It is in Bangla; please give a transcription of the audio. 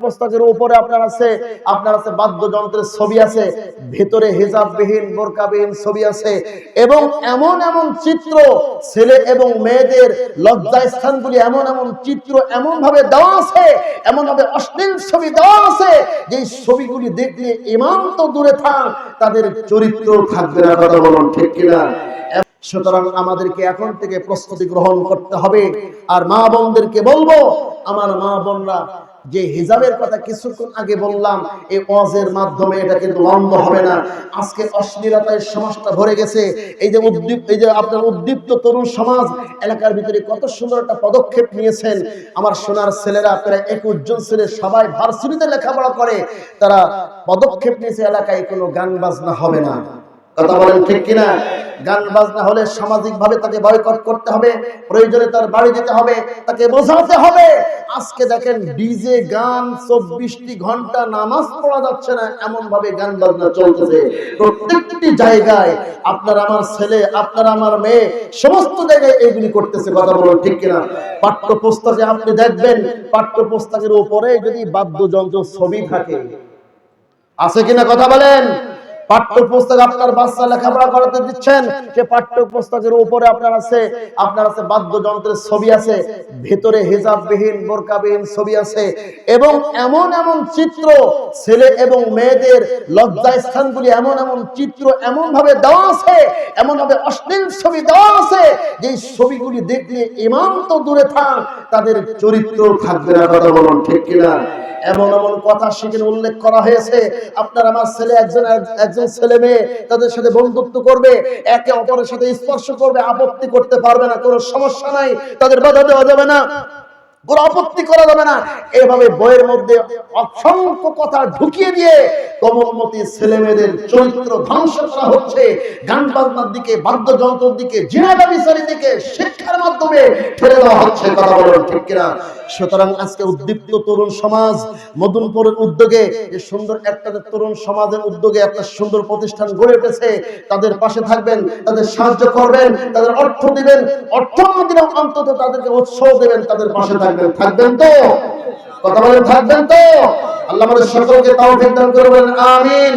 পুস্তকের উপরে আপনার আছে আপনার আছে বাদ্যযন্ত্রের ছবি আছে, ভেতরে হিজাববিহীন, বোরকাবিহীন ছবি আছে, এবং এমন এমন চিত্র ছেলে এবং মেয়েদের লজ্জা স্থানগুলি এমন এমন চিত্র এমন ভাবে দেওয়া আছে এমন ভাবে অশ্লীল ছবি দেওয়া আছে যে ছবিগুলি দেখলে ইমান তো দূরে থাক, তাদের চরিত্র থাকবে না, কথা বলুন ঠিক কিনা? সুতরাং আমাদেরকে এখন থেকে প্রস্তুতি গ্রহণ করতে হবে, আর মা বোনদেরকে বলব, আমার মা বোনরা যে হিজাবের কথা কিছুক্ষণ আগে বললাম, এই ওয়াজের মাধ্যমে এটা কিন্তু বন্ধ হবে না। আজকে অশ্লীলতায় সমাজটা ভরে গেছে। এই যে উদ্দীপ এই যে আপনার উদ্দীপ্ত তরুণ সমাজ, এলাকার ভিতরে কত সুন্দর একটা পদক্ষেপ নিয়েছেন। আমার সোনার ছেলেরা প্রায় একুশ জন ছেলে সবাই ভার্সিটিতে লেখাপড়া করে। তারা পদক্ষেপ নিয়েছে, এলাকায় কোনো গান বাজনা হবে না। কথা বলেন ঠিক কিনা? গান বাজনা হলে সামাজিক ভাবে তাকে বয়কট করতে হবে, প্রয়োজনে তার বাড়ি যেতে হবে, তাকে বোঝাতে হবে। আজকে দেখেন ডিজে গান চব্বিশটি ঘণ্টা নামাজ পড়া যাচ্ছে না এমন ভাবে গান বাজনা চলতেছে। প্রত্যেকটি জায়গায় আপনার আমার ছেলে, আপনার আমার মেয়ে, সমস্ত জায়গায় এগুলি করতেছে, কথা বলো ঠিক কিনা? পাঠ্য পুস্তকে আপনি দেখবেন পাঠ্য পুস্তকের উপরে যদি বাদ্যযন্ত্র ছবি থাকে, আছে কিনা কথা বলেন? পাঠ্য পুস্তক আপনার বাচ্চা লেখাপড়া করাতে দিচ্ছেন, সে পাঠ্য পুস্তকের উপরে আপনার আছে আপনার আছে বাদ্যযন্ত্রের ছবি আছে, ভেতরে হিজাববিহীন, বোরকাবিহীন ছবি আছে, এবং এমন এমন চিত্র ছেলে এবং মেয়েদের লজ্জা স্থানগুলি এমন এমন চিত্র এমন ভাবে দেওয়া আছে এমন ভাবে অশ্লীল ছবি দেওয়া আছে যে ছবিগুলি দেখলে ইমান তো দূরে থাক, তাদের চরিত্র থাকবে না, কথা বলুন ঠিক কিনা? এমন এমন কথা সেখানে উল্লেখ করা হয়েছে, আপনার আমার ছেলে একজন একজন ছেলে মেয়ে তাদের সাথে বন্ধুত্ব করবে, একে অপরের সাথে স্পর্শ করবে, আপত্তি করতে পারবে না, কোনো সমস্যা নাই, তাদের বাধা দেওয়া যাবে না শিক্ষার মাধ্যমে ঠেলে দেওয়া হচ্ছে, কথা বলুন ঠিক কিনা? সুতরাং আজকে উদ্দীপ্ত তরুণ সমাজ মদনপুরের উদ্যোগে যে সুন্দর একটা তরুণ সমাজের উদ্যোগে একটা সুন্দর প্রতিষ্ঠান গড়ে উঠেছে, তাদের পাশে থাকবেন, তাদের সাহায্য করবেন, তাদের অর্থ দিবেন অর্থ দিলেও অন্তত তাদেরকে উৎসাহ দেবেন, তাদের পাশে থাকবেন। থাকবেন তো? কথা বলে থাকবেন তো? আল্লাহ আমাদের সকলকে তাও দান করবেন, আমিন।